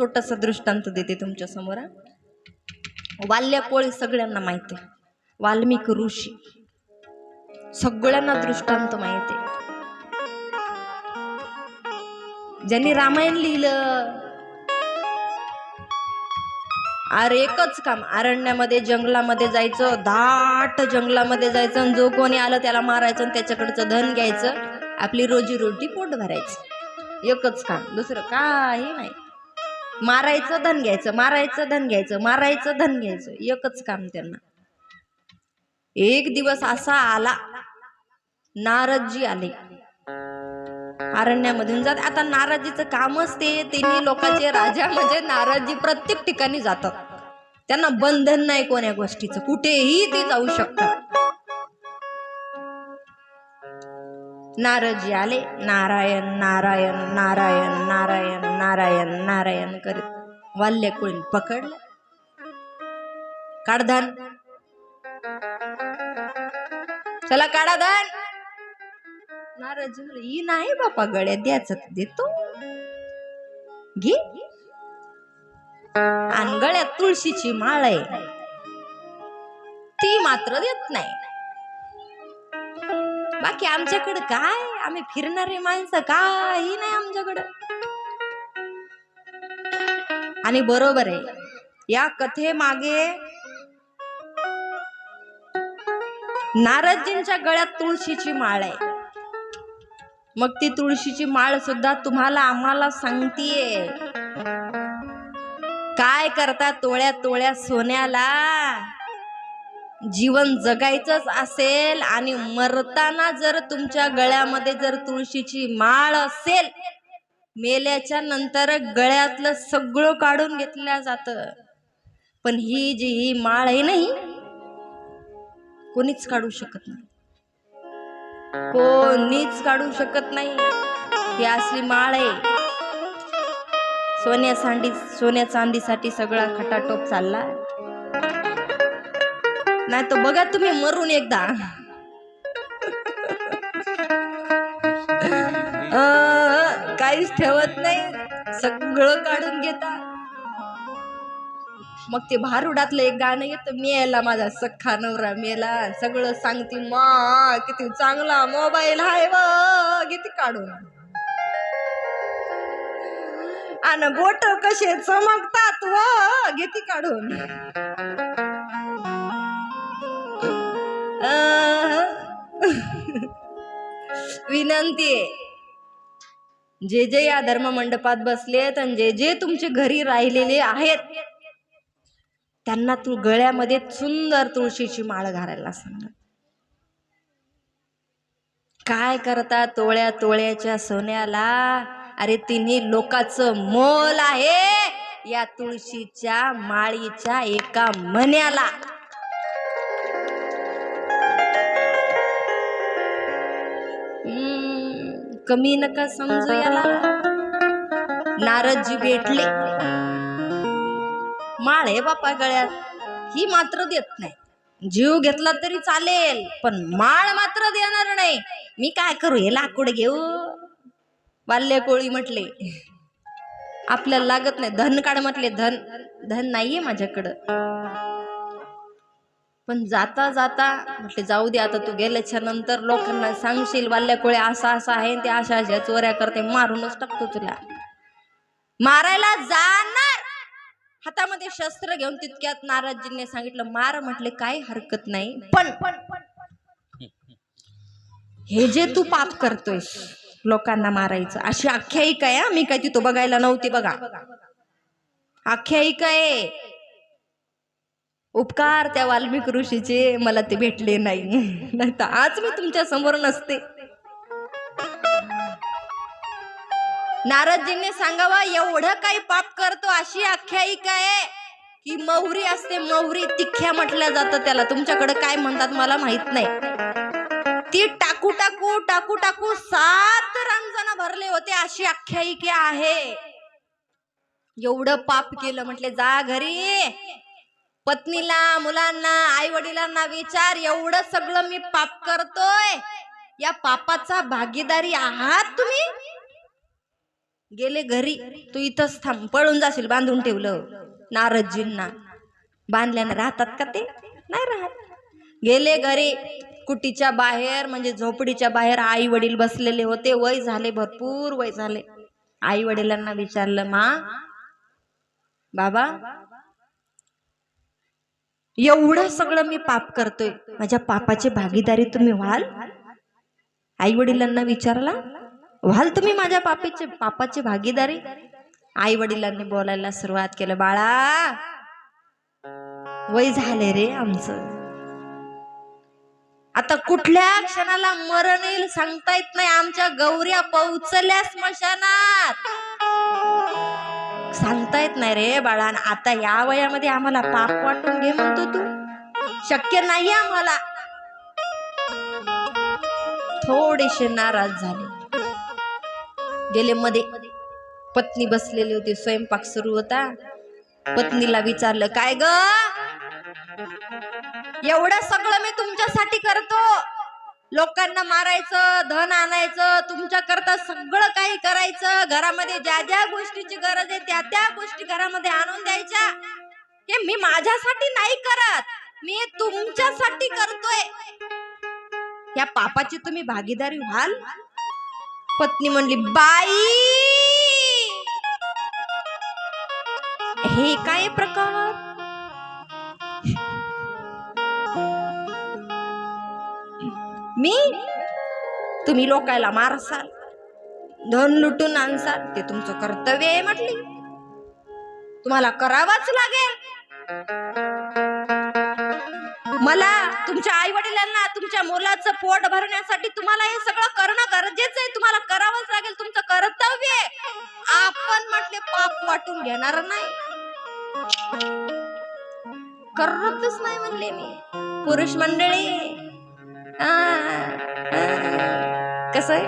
छोटासा दृष्टांत देते तुमच्यासमोर हा. कोळी सगळ्यांना माहिती आहे. वाल्मिक ऋषी. सगळ्यांना दृष्टांत माहिती आहे. ज्यांनी रामायण लिहिलं अरे एकच काम अरण्यामध्ये जंगलामध्ये जायचं दाट जंगलामध्ये जायचं आणि जो कोणी आलं त्याला मारायचं आणि त्याच्याकडचं धन घ्यायचं आपली रोजी रोटी पोट भरायचं. एकच काम दुसरं काही नाही. मारायचं धन घ्यायचं मारायचं धन घ्यायचं मारायचं धन घ्यायचं. एकच काम त्यांना. एक दिवस असा आला नारदजी आले. अरण्यामधून जात आता नाराजीचं कामच ते तिन्ही लोकांचे राजा म्हणजे नाराजी प्रत्येक ठिकाणी जातात. त्यांना बंधन नाही कोण्या गोष्टीचं. कुठेही ते जाऊ शकतात. नारदजी आले. नारायण नारायण नारायण नारायण नारायण नारायण करीत वाल्यकुळीन पकडलं? काढधान चला काढा धान. म्हणले ही नाही बापा गळ्यात द्यायचं देतो. घे. आणि गळ्यात तुळशीची माळ आहे. ती मात्र देत नाही. बाकी आमच्याकडं काय? आम्ही फिरणारे माणसं काही नाही आमच्याकडं. आणि बरोबर आहे. या कथे मागे नारदजींच्या गळ्यात तुळशीची माळ आहे. मग ती तुळशीची माळ सुद्धा तुम्हाला आम्हाला सांगतीये. काय करता तोळ्या तोळ्या सोन्याला? जीवन जगायचंच असेल आणि मरताना जर तुमच्या गळ्यामध्ये जर तुळशीची माळ असेल मेल्याच्या नंतर गळ्यातलं सगळं काढून घेतल्या जात. पण ही जी ही माळ आहे नाही कोणीच काढू शकत नाही. कोणीच काढू शकत नाही. ही असली माळ आहे. सोन्या सांडी सोन्या चांदीसाठी सगळा खटाटोप चालला. नाही तर बघा तुम्ही मरून एकदा. काहीच ठेवत नाही. सगळं काढून घेता. मग ते भारुडातलं एक गाणं येतं मेला माझा सख्खा नवरा मेला. सगळं सांगते मा किती चांगला मोबाईल आहे व. किती काढून. आणि बोट कसे चमकतात व घेती काढून. विनंती आहे. जे जे या धर्म मंडपात बसलेत आणि जे जे तुमचे घरी राहिलेले आहेत त्यांना तू गळ्यामध्ये सुंदर तुळशीची माळ घालायला सांग. काय करता तोळ्या तोळ्याच्या सोन्याला? अरे तिन्ही लोकांचं मोल आहे या तुळशीच्या माळीच्या एका मन्याला कमी नका समजू याला. नारदजी भेटले. माळ आहे बापा गळ्यात. ही मात्र देत नाही. जीव घेतला तरी चालेल पण माळ मात्र देणार नाही. मी काय करू हे लाकूड घेऊ? बाल्य कोळी म्हटले. आपल्याला लागत नाही. धन काढ म्हटले. धन धन नाहीये माझ्याकडं. पण जाता जाता म्हटले जाऊ दे आता तू गेल्याच्यानंतर लोकांना सांगशील बाल्य कोळी असा असा आहे ते अशा अशा चोऱ्या करते मारूनच टाकतो तुला. मारायला जाणार! हातामध्ये शस्त्र घेऊन तितक्यात नाराजींनी सांगितलं मार म्हटले काय हरकत नाही पण हे जे तू पाप करतोयस लोकांना मारायचं अशी आख्यायिका आहे मी काय तिथं बघायला नव्हती बघा. आख्यायिका आहे. उपकार त्या वाल्मिक ऋषीचे मला ते भेटले नाही. नाही तर आज मी तुमच्यासमोर नसते. नारदजींनी सांगावा एवढं काही पाप करतो अशी आख्यायिका आहे. की मौरी असते मौरी तिख्या म्हटल्या जातं त्याला. तुमच्याकडे काय म्हणतात मला माहीत नाही. ती टाकू टाकू टाकू टाकू सात रंजन भरले होते अशी आख्यायिकी आहे. एवढं पाप केलं म्हटले जा घरी. पत्नीला मुलांना आई वडिलांना विचार एवढं सगळं मी पाप करतोय. या पापाचा भागीदारी आहात तुम्ही? गेले घरी. तू इथंच थांब. पळून जाशील बांधून ठेवलं. नारदजींना. बांधल्याने राहतात का ते? नाही राहत. गेले घरी. कुटीच्या बाहेर म्हणजे झोपडीच्या बाहेर आई वडील बसलेले होते. वय झाले भरपूर वय झाले. आई वडिलांना विचारलं मा बाबा एवढं सगळं मी पाप करतोय. माझ्या पापाची भागीदारी तुम्ही व्हाल? आई वडिलांना विचारला व्हाल तुम्ही माझ्या पापेचे पापाची भागीदारी? आई वडिलांनी बोलायला सुरुवात केलं बाळा वय झाले रे आमचं. आता कुठल्या क्षणाला मरण येईल सांगता येत नाही. आमच्या गौऱ्या पोचल्या स्मशानात. सांगता येत नाही रे बाळा. आता या वयामध्ये आम्हाला पाप वाटून घे म्हणतो तू. शक्य नाही आम्हाला. थोडेसे नाराज झाले. गेले मध्ये. पत्नी बसलेली होती स्वयंपाक सुरू होता. पत्नीला विचारलं काय ग? एवढं सगळं मी तुमच्यासाठी करतो. लोकांना मारायचं धन आणायचं तुमच्या करता सगळं काही करायचं घरामध्ये ज्या ज्या गोष्टीची गरज आहे त्या त्या गोष्टी घरामध्ये आणून द्यायच्या. हे मी माझ्यासाठी नाही करत मी तुमच्यासाठी करतोय. या पापाची तुम्ही भागीदारी व्हाल. पत्नी म्हणली बाई! हे काय प्रकार? मी? तुम्ही लोकायला मारसाल धन लुटून आणसाल ते तुमचं कर्तव्य आहे म्हटली. तुम्हाला करावाच लागेल. मला तुमच्या आई वडिलांना तुमच्या मुलाचं पोट भरण्यासाठी तुम्हाला हे सगळं करणं गरजेचं आहे. तुम्हाला करावंच लागेल तुमचं कर्तव्य आहे. आपण म्हटले पाप वाटून घेणार नाही. करतच नाही म्हणले मी. पुरुष मंडळी कस आहे?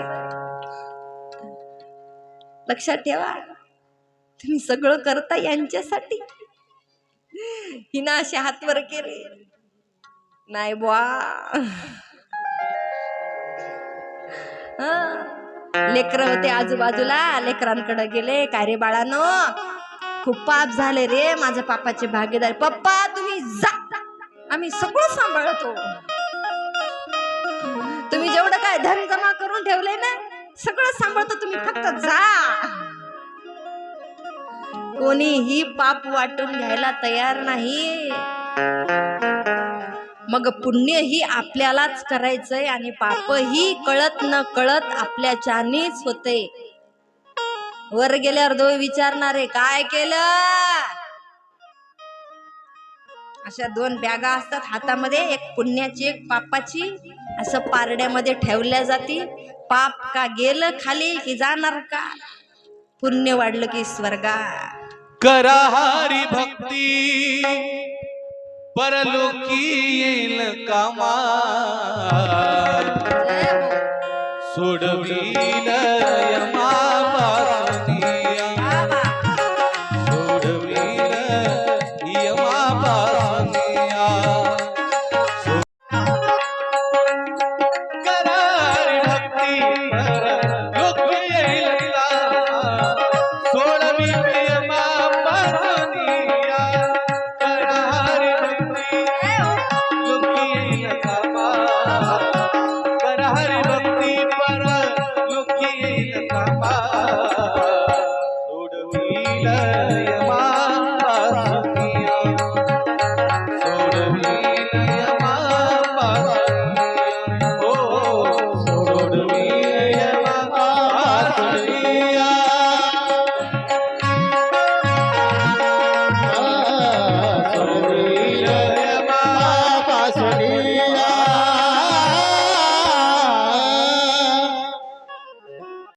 लक्षात ठेवा. तुम्ही सगळं करता यांच्यासाठी. हिना असे हात वर केले. नाही बुवा. लेकर होते आजूबाजूला. लेकरांकडे गेले. काय रे बाळानो? खूप पाप झाले रे माझ्या पापाचे भागीदार. पप्पा तुम्ही जा. आम्ही सगळं सांभाळतो. तुम्ही जेवढं काय धन जमा करून ठेवलंय ना सगळं सांभाळतो तुम्ही फक्त जा. कोणीही पाप वाटून घ्यायला तयार नाही. मग पुण्य ही आपल्यालाच करायचंय आणि पाप ही कळत न कळत आपल्याच्यानीच होते. वर गेल्यावर दोय विचारणारे काय केलं? अशा दोन बॅगा असतात. हातामध्ये एक पुण्याची एक पापाची. असं पारड्यामध्ये ठेवल्या जाती. पाप का गेलं खाली की जाणार का? पुण्य वाढलं की स्वर्गा करा हरी भक्ती. परलोकी येईल कामा सोडवील यमा